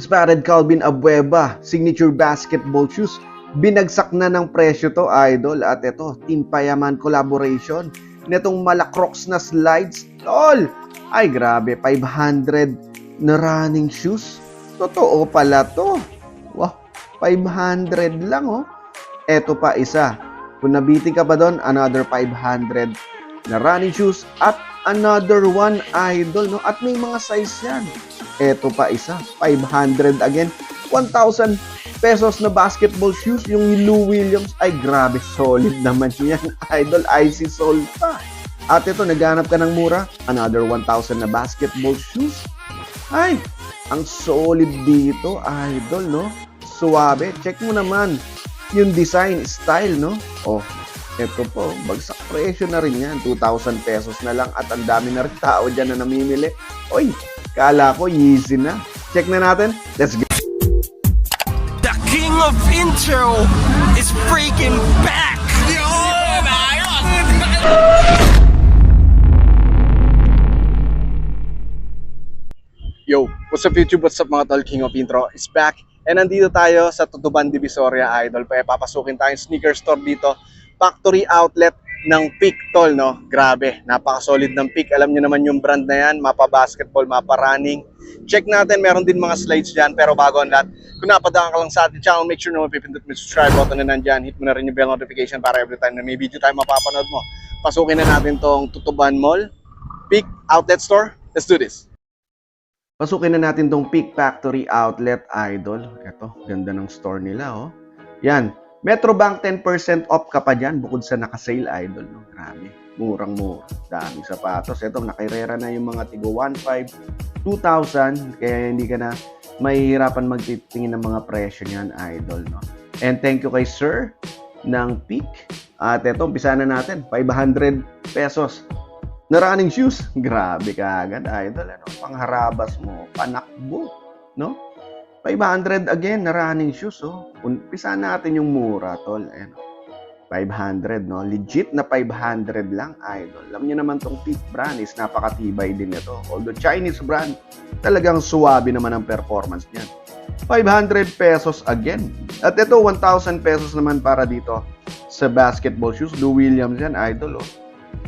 Spotted Calvin Abueva, signature basketball shoes. Binagsak na ng presyo to, idol. At ito, Team Payaman collaboration. Netong malacrocs na slides, tol. Ay, grabe, 500 na running shoes. Totoo pala to. Wow, 500 lang, oh. Eto pa isa. Kung nabiting ka pa doon, another 500 na running shoes at another one idol no at may mga size yan eto pa isa 500 again. 1,000 pesos na basketball shoes. Yung Lou Williams ay grabe solid naman yan. Idol icy soul pa. At ito naghanap ka ng mura. Another 1,000 na basketball shoes. Ay ang solid dito idol no? Suwabe check mo naman yung design style no? Oh ito po, bagsak presyo na rin yan. 2,000 pesos na lang at ang dami na rin tao dyan na namimili. Oy, kala ko easy na. Check na natin. Let's go. The king of intro is freaking back! Yo, what's up YouTube? What's up mga tol? King of Intro is back. And nandito tayo sa Tutuban Divisoria Idol. Pa papasukin tayong sneaker store dito. Factory outlet ng Peak Tol, no? Grabe, napaka-solid ng Peak. Alam niyo naman yung brand na yan, mapa basketball, mapa running. Check natin, meron din mga slides dyan. Pero bago ang lahat, kung napadaan ka lang sa ating channel, make sure na mapipindot mo subscribe button na nandyan. Hit mo na rin yung bell notification para every time na may video tayo mapapanood mo. Pasukin na natin tong Tutuban Mall, Peak Outlet Store. Let's do this. Pasukin na natin tong Peak Factory Outlet Idol. Ito, ganda ng store nila, oh. Yan. Metrobank 10% off ka pa dyan bukod sa naka-sale Idol, no? Grabe. Murang-mura. Daming sapatos. Ito, nakairera na yung mga tigo 1.5, 2,000. Kaya hindi ka na mahihirapan magtitingin ng mga presyo niyan, Idol, no? And thank you kay Sir ng Peak. At ito, umpisa na natin. 500 pesos na running shoes. Grabe ka agad, idol. Ano? Pangharabas mo, panakbo. No? 500 again na running shoes. Oh. Umpisa natin yung mura, tol. Ano? 500, no? Legit na 500 lang, idol. Alam niyo naman tong Peak brand is napakatibay din ito. Although Chinese brand, talagang suwabe naman ang performance niyan. 500 pesos again. At ito, 1,000 pesos naman para dito sa basketball shoes. Lou Williams yan, idol. Oh.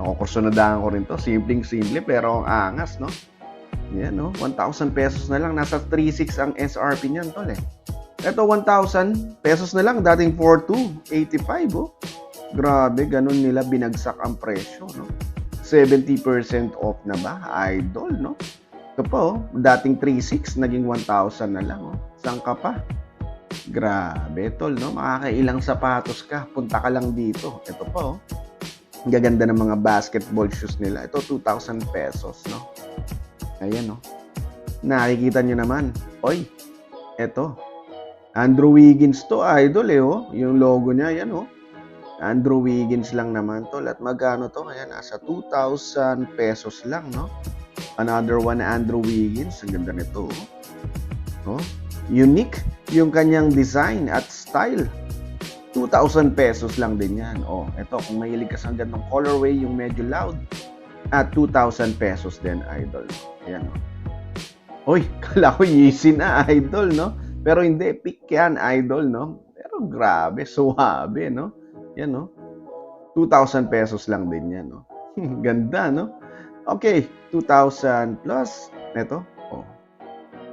Nakukursunadahan ko rin to. Simpleng-simple pero ang angas, no? Yan, no? 1,000 pesos na lang. Nasa 3,600 ang SRP niyan, tol, eh. Ito, 1,000 pesos na lang. Dating 4,285, oh. Grabe, ganun nila binagsak ang presyo, no? 70% off na ba? Idol, no? Ito oh. dating 3,600, naging 1,000 na lang, oh. Saan ka pa? Grabe, tol, no? Makakailang sapatos ka. Punta ka lang dito. Ito po, oh. Gaganda ng mga basketball shoes nila. Ito, 2,000 pesos, no? Ayan, no? Nakikita nyo naman. Oy, ito. Andrew Wiggins to, idol, eh, oh. Yung logo niya, yan, oh. Andrew Wiggins lang naman to. At magkano to? Ayan, nasa 2,000 pesos lang, no? Another one, Andrew Wiggins. Ang ganda nito, oh. oh. Unique yung kanyang design at style. 2,000 pesos lang din yan. Oh, ito, kung mahilig ka sa ganitong colorway, yung medyo loud, at 2,000 pesos din, idol. Ayan, oh. Uy, kala ko Yeezy na, idol, no? Pero hindi, pick yan, idol, no? Pero grabe, suwabe, no? Yan, no? 2,000 pesos lang din yan, no? Ganda, no? Okay, 2,000 plus, ito, oh.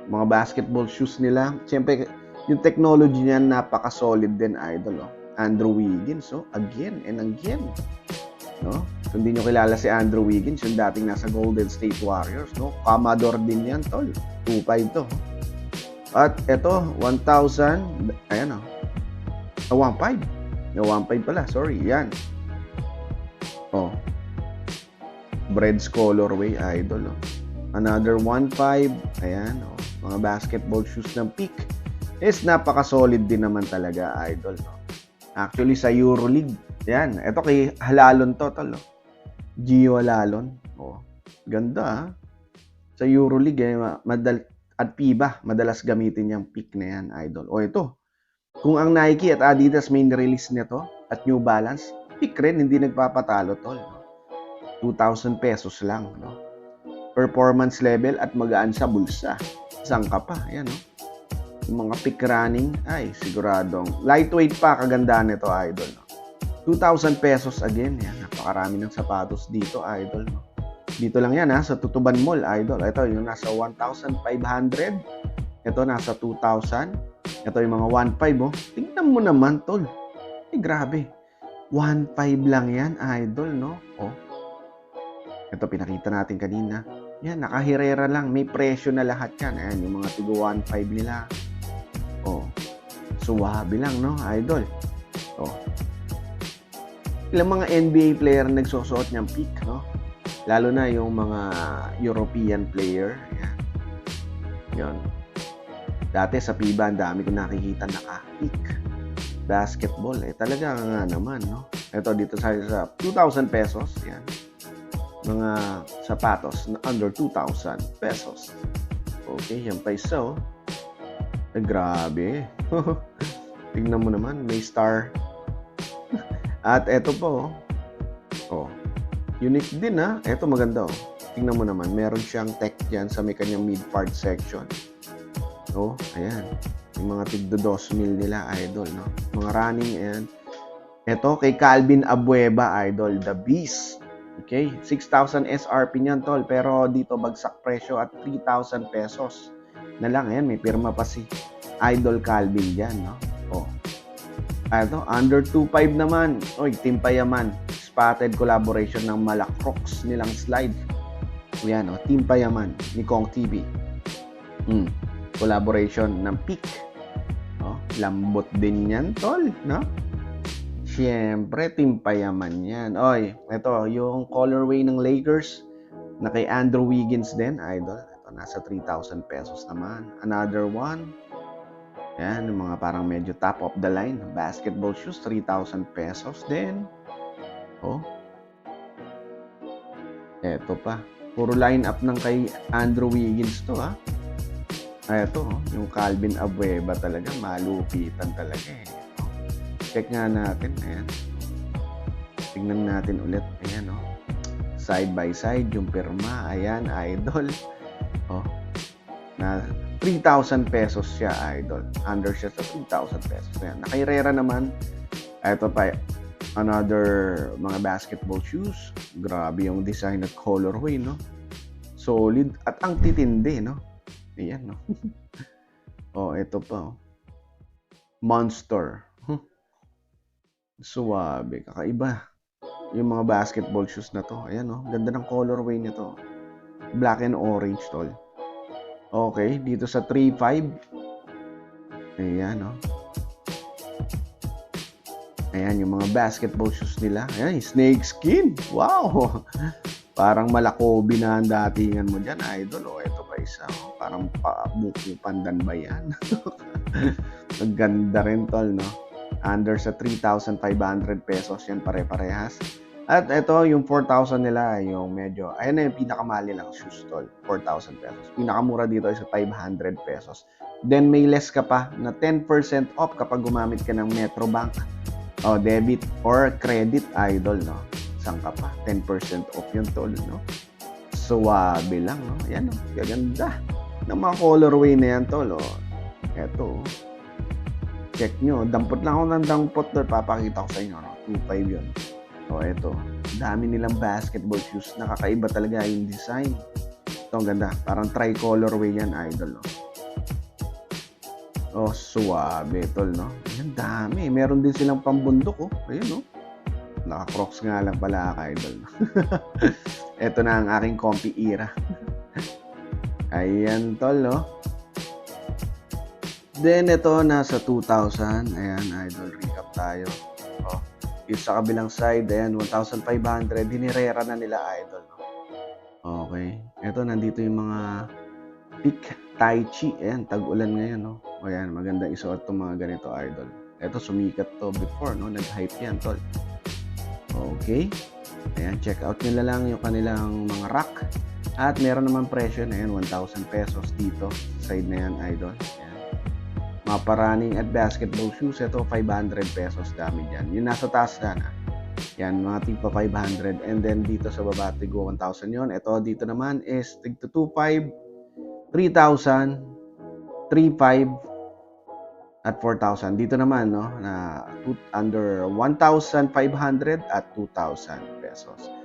Mga basketball shoes nila. Siyempre, yung technology niya napaka-solid din, idol. Oh. Andrew Wiggins, oh. again and again. No? Kung hindi nyo kilala si Andrew Wiggins, yung dating nasa Golden State Warriors, no? Commodore din yan, tol. 2.5 to. At ito, 1,000, ayan oh. Ah, 1.5. No, 1.5 pala, sorry, yan. Oh. Breads colorway, idol, oh. Another 1.5, ayan, oh. Mga basketball shoes ng peak is napaka-solid din naman talaga, idol. No? Actually, sa EuroLeague, yan. Ito kay Halalon to, tol. Oh. Gio Halalon. Oh, ganda, ha? Sa EuroLeague, eh, madal at FIBA, madalas gamitin yung pick na yan, idol. O ito, kung ang Nike at Adidas may release nito at New Balance, pick rin, hindi nagpapatalo, tol. 2,000 pesos lang, no? Performance level at magaan sa bulsa. Saan ka pa? Ayan, no? Yung mga pick running, ay siguradong lightweight pa kagandaan nito idol. No? 2,000 pesos again. Yan, napakarami ng sapatos dito idol. Dito lang yan ha, sa Tutuban Mall idol. Ito yung nasa 1,500. Ito nasa 2,000. Ito yung mga 1,500 oh. Tingnan mo naman tol. Ay grabe. 1,500 lang yan idol no. Oh. Ito pinakita natin kanina. Yan, nakahirera lang. May presyo na lahat yan. Ayan, yung mga tigo 1.5 nila. Oh. Suwabe lang, no, idol? Oh. Ilang mga NBA player nagsusuot niyang peak, no? Lalo na yung mga European player. Yan. Yun. Dati sa FIBA, ang dami ko nakikita naka-peak. Basketball, eh talaga nga naman, no? Ito dito sa, sa 2,000 pesos. Yan mga sapatos na under 2,000 pesos. Okay, yan pa isa oh. Ay, grabe. Tingnan mo naman, may star. At eto po, oh. Unique din ha. Eto maganda oh. Tingnan mo naman, meron siyang tech dyan sa may kanyang mid-part section. Oh, ayan. Yung mga tigdo 2 mil nila, idol, no? Mga running, ayan. Ito, kay Calvin Abueva, idol, the Beast. Okay, 6,000 SRP niyan tol, pero dito bagsak presyo at 3,000 pesos. Na lang yan, may pirma pa si Idol Calvin diyan, no? Ito, under 2.5 naman. Oy, Team Payaman. Spotted collaboration ng Malacrocs nilang slide. Yan, oh, Team Payaman ni Kong TV. Hmm. Collaboration ng Peak. Oh, lambot din yan, tol, no? Siyempre, team payaman yan. Oy, ito, yung colorway ng Lakers na kay Andrew Wiggins din, idol. Ito, nasa 3,000 pesos naman. Another one. Yan, yung mga parang medyo top of the line. Basketball shoes, 3,000 pesos din. Oh. Eto pa. Puro line up ng kay Andrew Wiggins to, ha? Ito, oh, yung Calvin Abueva talaga, malupitan talaga eh. Check nga natin. Ayan. Tingnan natin ulit. Ayan, oh. Side by side, yung pirma. Ayan, idol. Oh. Na 3,000 pesos siya, idol. Under siya sa 3,000 pesos. Ayan. Nakairera naman. Ito pa, another mga basketball shoes. Grabe yung design at colorway, no? Solid at ang titindi, no? Ayan, no? oh, ito pa, oh. Monster. Suwabe, kakaiba. Yung mga basketball shoes na to. Ayan oh, ganda ng colorway nito. Black and orange tol. Okay, dito sa 3.5. Ayan oh. Ayan yung mga basketball shoes nila. Ayan, snake skin. Wow! Parang malakobi na ang datingan mo dyan, idol. O, ito pa isa. Oh. Parang pa, buko pandan ba yan? Ang rin, tol, no? under sa 3,500 pesos yan pare-parehas. At ito, yung 4,000 nila, yung medyo, ayan na yung pinakamali lang shoes tol, 4,000 pesos. Pinakamura dito sa 500 pesos. Then may less ka pa na 10% off kapag gumamit ka ng Metrobank o debit or credit idol, no? Saan ka pa? 10% off yung tol, no? Suwabe lang, no? Yan, no? Gaganda. Ng mga colorway na yan, tol, oh. Eto, check nyo. Dampot lang ako ng dampot doon. Papakita ko sa inyo. No? 2.5 yun. So, eto. Dami nilang basketball shoes. Nakakaiba talaga yung design. Ito, ang ganda. Parang tricolorway yan, idol. No? Oh, suwabe, tol, no? Ayan, dami. Meron din silang pambundok, oh. Ayun, no? Naka-crocs nga lang pala, idol. Ito na ang aking comfy era. Ayan, tol, no? Then ito nasa 2,000. Ayan, idol recap tayo. Sa kabilang side, ayan 1,500. Hinirera na nila idol. Okay. Ito nandito yung mga peak tai chi. Ayan, tag-ulan ngayon, no. O ayan, maganda isuot tong mga ganito idol. Ito sumikat to before, no. Nag-hype yan, tol. Okay. Ayan, check out nila lang yung kanilang mga rack. At meron naman presyo na yan, 1,000 pesos dito. Side na yan, idol. Ayan mga running at basketball shoes, ito 500 pesos dami dyan. Yung nasa taas sana. Yan, mga tigpa 500. And then dito sa baba, tigo 1,000 yon Ito dito naman is tigto 2,500, 3,000, 3,500, at 4,000. Dito naman, no, na under 1,500 at 2,000 pesos.